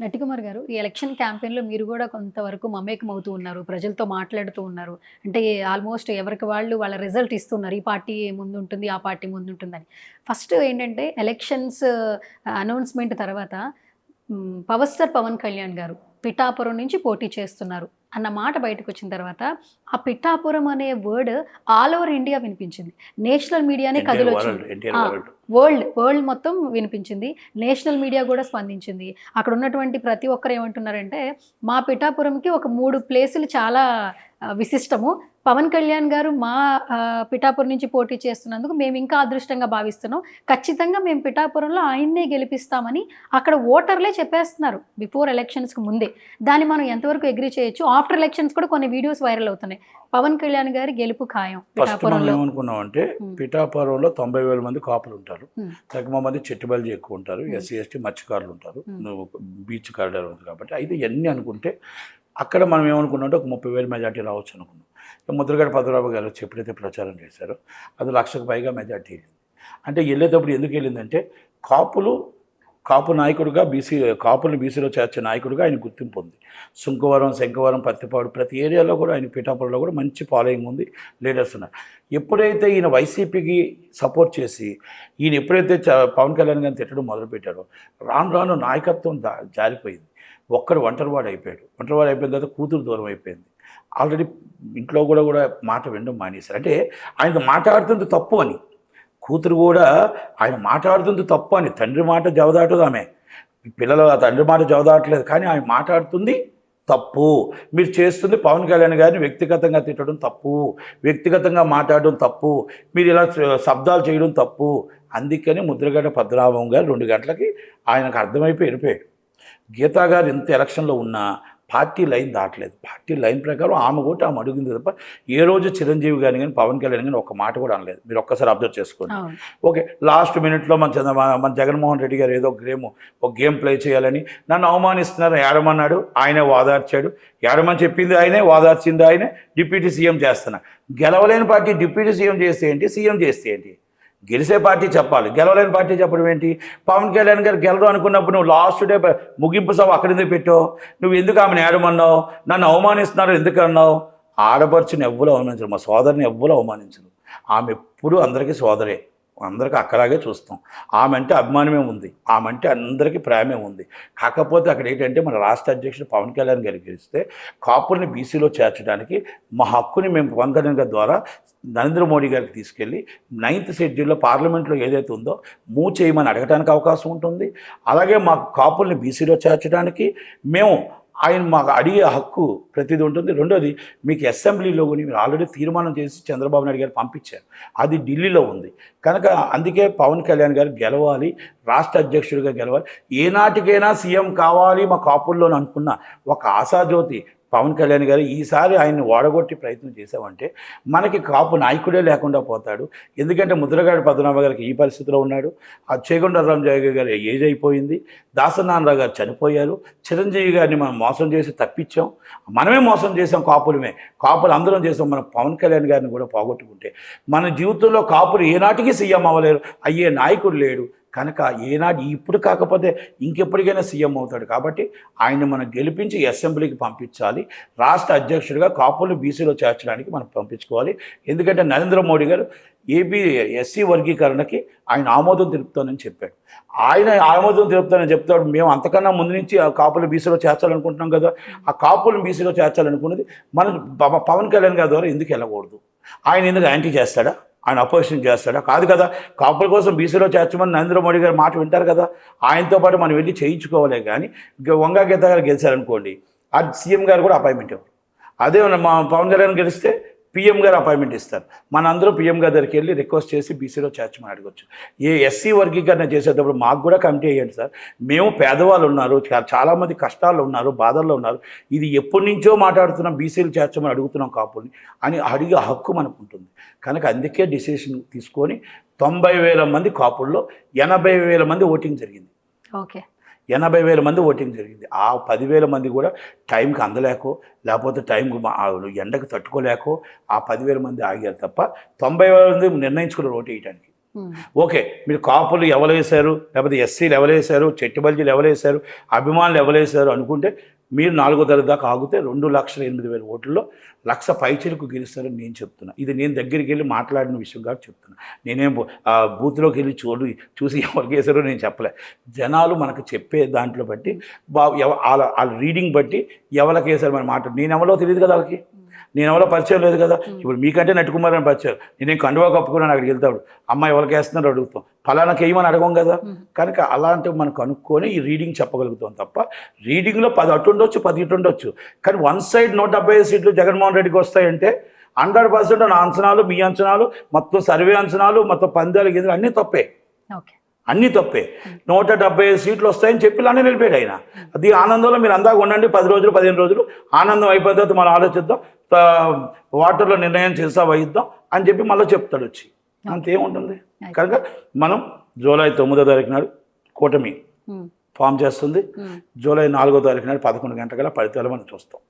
నటికుమార్ గారు ఈ ఎలక్షన్ క్యాంపెయిన్లో మీరు కూడా కొంతవరకు మమేకం అవుతూ ఉన్నారు ప్రజలతో మాట్లాడుతూ ఉన్నారు. అంటే ఆల్మోస్ట్ ఎవరికి వాళ్ళు వాళ్ళ రిజల్ట్ ఇస్తున్నారు. ఈ పార్టీ ముందు ఉంటుంది ఆ పార్టీ ముందు ఉంటుందని ఫస్ట్ ఏంటంటే ఎలక్షన్స్ అనౌన్స్మెంట్ తర్వాత పవర్ స్టార్ పవన్ కళ్యాణ్ గారు పిఠాపురం నుంచి పోటీ చేస్తున్నారు. అన్న మాట బయటకు వచ్చిన తర్వాత ఆ పిఠాపురం అనే వర్డ్ ఆల్ ఓవర్ ఇండియా వినిపించింది. నేషనల్ మీడియానే వచ్చింది. World world. మొత్తం వినిపించింది. నేషనల్ మీడియా కూడా స్పందించింది. అక్కడ ఉన్నటువంటి ప్రతి ఒక్కరు ఏమంటున్నారంటే మా పిఠాపురంకి ఒక మూడు ప్లేసులు చాలా విశిష్టము. పవన్ కళ్యాణ్ గారు మా పిఠాపురం నుంచి పోటీ చేస్తున్నందుకు మేము ఇంకా అదృష్టంగా భావిస్తున్నాం. ఖచ్చితంగా మేము పిఠాపురంలో ఆయన్నే గెలిపిస్తామని అక్కడ ఓటర్లే చెప్పేస్తున్నారు బిఫోర్ ఎలక్షన్స్కి ముందే. దాన్ని మనం ఎంతవరకు అగ్రి చేయొచ్చు? ఆఫ్టర్ ఎలక్షన్స్ కూడా కొన్ని వీడియోస్ వైరల్ అవుతున్నాయి. పవన్ కళ్యాణ్ గారి గెలుపు ఖాయం పిఠాపురంలో. ఏమనుకున్నాం అంటే. పిఠాపురంలో తొంభై వేల మంది కాపులు ఉంటారు. తక్కువ మంది చెట్టుబల్జీ ఎక్కువ ఉంటారు. ఎస్సీ ఎస్టీ మత్స్యకారులు ఉంటారు. బీచ్ కారిడార్ ఉంది కాబట్టి అయితే ఇవన్నీ అనుకుంటే అక్కడ మనం ఏమనుకున్నామంటే ఒక ముప్పై వేలు మెజార్టీ రావచ్చు అనుకున్నాం. ముద్రగడ పద్మరాబు గారు ఎప్పుడైతే ప్రచారం చేశారో అది లక్షకు పైగా మెజార్టీ వెళ్ళింది. అంటే వెళ్ళేటప్పుడు ఎందుకు వెళ్ళిందంటే కాపులు కాపు నాయకుడుగా బీసీ కాపులు బీసీలో చేర్చే నాయకుడిగా ఆయన గుర్తింపు ఉంది సుంకవరం శంకవరం పత్తిపాడు ప్రతి ఏరియాలో కూడా ఆయన పీఠాపురంలో కూడా మంచి ఫాలోయింగ్ ఉంది లీడర్స్ ఉన్నారు. ఎప్పుడైతే ఈయన వైసీపీకి సపోర్ట్ చేసి ఈయన ఎప్పుడైతే పవన్ కళ్యాణ్ గారిని తిట్టడం మొదలుపెట్టారో రాను రాను నాయకత్వం జారిపోయింది. ఒక్కడు ఒంటరివాడు అయిపోయాడు. ఒంటరివాడు అయిపోయిన తర్వాత కూతురు దూరం అయిపోయింది. ఆల్రెడీ ఇంట్లో కూడా కూడా మాట వినడం మానేశారు. అంటే ఆయన మాట్లాడుతుంది తప్పు అని. కూతురు కూడా ఆయన మాట్లాడుతుంది తప్పు అని. తండ్రి మాట జవదాటదు ఆమె. పిల్లలు ఆ తండ్రి మాట జవదాటలేదు కానీ ఆయన మాట్లాడుతుంది తప్పు. మీరు చేస్తుంది పవన్ కళ్యాణ్ గారిని వ్యక్తిగతంగా తిట్టడం తప్పు. వ్యక్తిగతంగా మాట్లాడడం తప్పు. మీరు ఇలా శబ్దాలు చేయడం తప్పు. అందుకని ముద్రగడ పద్మనాభం గారు రెండు గంటలకి ఆయనకు అర్థమైపోయి వెళ్ళిపోయాడు. గీతా గారు ఎంత ఎలక్షన్లో ఉన్నా పార్టీ లైన్ దాటలేదు. పార్టీ లైన్ ప్రకారం ఆమె కూడా ఆమె అడుగుంది తప్ప ఏ రోజు చిరంజీవి గారిని కానీ పవన్ కళ్యాణ్ కానీ ఒక మాట కూడా అనలేదు. మీరు ఒక్కసారి అబ్జర్వ్ చేసుకోండి. ఓకే లాస్ట్ మినిట్లో మన చంద్రబాబు మన జగన్మోహన్ రెడ్డి గారు ఏదో గేమ్ ఒక గేమ్ ప్లే చేయాలని నన్ను అవమానిస్తున్నారు. ఏడమన్నాడు ఆయనే వాదార్చాడు. ఏడమని చెప్పింది ఆయనే వాదార్చింది ఆయనే డిప్యూటీ సీఎం చేస్తున్నా. గెలవలేని పార్టీ డిప్యూటీ సీఎం చేస్తే ఏంటి? సీఎం చేస్తే ఏంటి? గెలిచే పార్టీ చెప్పాలి. గెలవలేని పార్టీ చెప్పడం ఏంటి? పవన్ కళ్యాణ్ గారు గెలరు అనుకున్నప్పుడు నువ్వు లాస్ట్ డే ముగింపు సభ అక్కడ ఎందుకు పెట్టావు? నువ్వు ఎందుకు ఆమెను ఏడమన్నావు? నన్ను అవమానిస్తున్నారు ఎందుకు అన్నావు? ఆడపడుచుని ఎవ్వరు అవమానించరు. మా సోదరిని ఎవ్వరు అవమానించరు. ఆమె ఎప్పుడూ అందరికీ సోదరే. అందరికీ అక్కలాగే చూస్తాం. ఆమె అంటే అభిమానమే ఉంది. ఆమె అంటే అందరికీ ప్రేమే ఉంది. కాకపోతే అక్కడ ఏంటంటే మన రాష్ట్ర అధ్యక్షుడు పవన్ కళ్యాణ్ గారికి గెలిస్తే కాపుల్ని బీసీలో చేర్చడానికి మా హక్కుని మేము పవన్ కళ్యాణ్ గారి ద్వారా నరేంద్ర మోడీ గారికి తీసుకెళ్ళి నైన్త్ షెడ్యూల్లో పార్లమెంట్లో ఏదైతే ఉందో మూవ్ చేయమని అడగడానికి అవకాశం ఉంటుంది. అలాగే మా కాపుల్ని బీసీలో చేర్చడానికి మేము ఆయన మాకు అడిగే హక్కు ప్రతిదీ ఉంటుంది. రెండోది మీకు అసెంబ్లీలో కూడా మీరు ఆల్రెడీ తీర్మానం చేసి చంద్రబాబు నాయుడు గారు పంపించారు. అది ఢిల్లీలో ఉంది. కనుక అందుకే పవన్ కళ్యాణ్ గారు గెలవాలి రాష్ట్ర అధ్యక్షుడిగా గెలవాలి. ఏనాటికైనా సీఎం కావాలి మా కాపుల్లో అనుకున్న ఒక ఆశాజ్యోతి పవన్ కళ్యాణ్ గారు ఈసారి ఆయన్ని ఓడగొట్టి ప్రయత్నం చేసామంటే మనకి కాపు నాయకుడే లేకుండా పోతాడు. ఎందుకంటే ముద్రగాడి పద్మనాభ గారికి ఈ పరిస్థితిలో ఉన్నాడు. ఆ చేగొండ జయ గారు ఏజ్ అయిపోయింది. దాసనారాయణరావు గారు చనిపోయారు. చిరంజీవి గారిని మనం మోసం చేసి తప్పించాం. మనమే మోసం చేసాం కాపులమే. కాపులు అందరం చేసాం మనం పవన్ కళ్యాణ్ గారిని కూడా పోగొట్టుకుంటే మన జీవితంలో కాపులు ఏనాటికి సీఎం అవ్వలేరు. అయ్యే నాయకుడు లేడు. కనుక ఏనాడు ఇప్పుడు కాకపోతే ఇంకెప్పటికైనా సీఎం అవుతాడు కాబట్టి ఆయన మనం గెలిపించి అసెంబ్లీకి పంపించాలి. రాష్ట్ర అధ్యక్షుడిగా కాపులు బీసీలో చేర్చడానికి మనం పంపించుకోవాలి. ఎందుకంటే నరేంద్ర మోడీ గారు ఏపీ ఎస్సీ వర్గీకరణకి ఆయన ఆమోదం తెలుపుతానని చెప్పాడు. ఆయన ఆమోదం తెలుపుతానని చెప్తాడు. మేము అంతకన్నా ముందు నుంచి ఆ కాపులు బీసీలో చేర్చాలనుకుంటున్నాం కదా. ఆ కాపులను బీసీలో చేర్చాలనుకున్నది మనం పవన్ కళ్యాణ్ గారి ద్వారా ఎందుకు వెళ్ళకూడదు? ఆయన ఎందుకు యాంటీ చేస్తాడా? ఆయన అపోజిషన్ చేస్తాడా? కాదు కదా. కాపుల కోసం బీసీలో చేర్చమని నరేంద్ర మోడీ గారు మాట వింటారు కదా. ఆయనతో పాటు మనం వెళ్ళి చేయించుకోవాలి కానీ వంగా గీత గారు గెలిచారనుకోండి అది సీఎం గారు కూడా అపాయింట్మెంట్ ఇవ్వరు. అదే మా పవన్ కళ్యాణ్ గెలిస్తే పిఎం గారు అపాయింట్మెంట్ ఇస్తారు. మనందరం పిఎం గారి దగ్గరికి వెళ్ళి రిక్వెస్ట్ చేసి బీసీలో చేర్చమని అడగచ్చు. ఏ ఎస్సీ వర్గీకరణ చేసేటప్పుడు మాకు కూడా కమిటీ అయ్యండి సార్. మేము పేదవాళ్ళు ఉన్నారు చాలామంది కష్టాల్లో ఉన్నారు బాధల్లో ఉన్నారు. ఇది ఎప్పటి నుంచో మాట్లాడుతున్నాం బీసీలు చేర్చమని అడుగుతున్నాం కాపుల్ని అని అడిగే హక్కు మనకు ఉంటుంది. కనుక అందుకే డిసిషన్ తీసుకొని తొంభై వేల మంది కాపుల్లో ఎనభై వేల మంది ఓటింగ్ జరిగింది. ఓకే. ఎనభై వేల మంది ఓటింగ్ జరిగింది. ఆ పదివేల మంది కూడా టైంకి అందలేకో లేకపోతే టైంకి ఎండకు తట్టుకోలేకో ఆ పదివేల మంది ఆగారు తప్ప తొంభై వేల మంది నిర్ణయించుకున్నారు ఓటు వేయడానికి. ఓకే మీరు కాపులు ఎవలేశారు లేకపోతే ఎస్సీలు ఎవలేశారు చెట్టుబల్జీలు ఎవలేశారు అభిమానులు ఎవలేశారు అనుకుంటే మీరు నాలుగో తరగతి దాకా ఆగితే రెండు లక్షల ఎనిమిది వేల ఓట్లలో లక్ష పైచీలకు గెలుస్తారని నేను చెప్తున్నా. ఇది నేను దగ్గరికి వెళ్ళి మాట్లాడిన విషయం కాబట్టి చెప్తున్నా. నేనేం బూత్లోకి వెళ్ళి చూడు చూసి ఎవరికి వేసారో నేను చెప్పలే. జనాలు మనకు చెప్పే దాంట్లో బట్టి బా ఎవ- వాళ్ళ వాళ్ళ రీడింగ్ బట్టి ఎవరికి వేసారు మన మాట? నేను ఎవరో తెలియదు కదా వాళ్ళకి. నేను ఎవరో పరిచయం లేదు కదా. ఇప్పుడు మీకంటే నట్టుకుమార్ అని పరిచయం. నేను కండువా కప్పుకున్నాను అక్కడికి వెళ్తాడు. అమ్మాయి ఎవరికి వేస్తున్నారో అడుగుతాం. ఫలానాకి వేయమని అడగం కదా. కనుక అలాంటివి మనం కనుక్కొని ఈ రీడింగ్ చెప్పగలుగుతాం తప్ప రీడింగ్లో పది అటు ఉండొచ్చు పది ఇటు ఉండొచ్చు. కానీ వన్ సైడ్ నూట డెబ్బై ఐదు సీట్లు జగన్మోహన్ రెడ్డికి వస్తాయంటే హండ్రెడ్ పర్సెంట్ నా అంచనాలు మీ అంచనాలు మొత్తం సర్వే అంచనాలు మొత్తం పందాలు గిద్దలు అన్నీ తప్పే. ఓకే. అన్నీ తప్పే. నూట డెబ్బై ఐదు సీట్లు వస్తాయని చెప్పి అన్నీ నిలిపాడు ఆయన. అది ఆనందంలో మీరు అందాక ఉండండి పది రోజులు పదిహేను రోజులు. ఆనందం అయిపోయిన తర్వాత మనం ఆలోచిద్దాం. వాటర్లో నిర్ణయం చేసా వహిద్దాం అని చెప్పి మళ్ళీ చెప్తాడు వచ్చి. అంతేముంటుంది కనుక మనం జూలై తొమ్మిదో తారీఖు నాడు కూటమి. ఫామ్ చేస్తుంది. జూలై నాలుగో తారీఖు నాడు పదకొండు గంటల ఫలితాలు మనం చూస్తాం.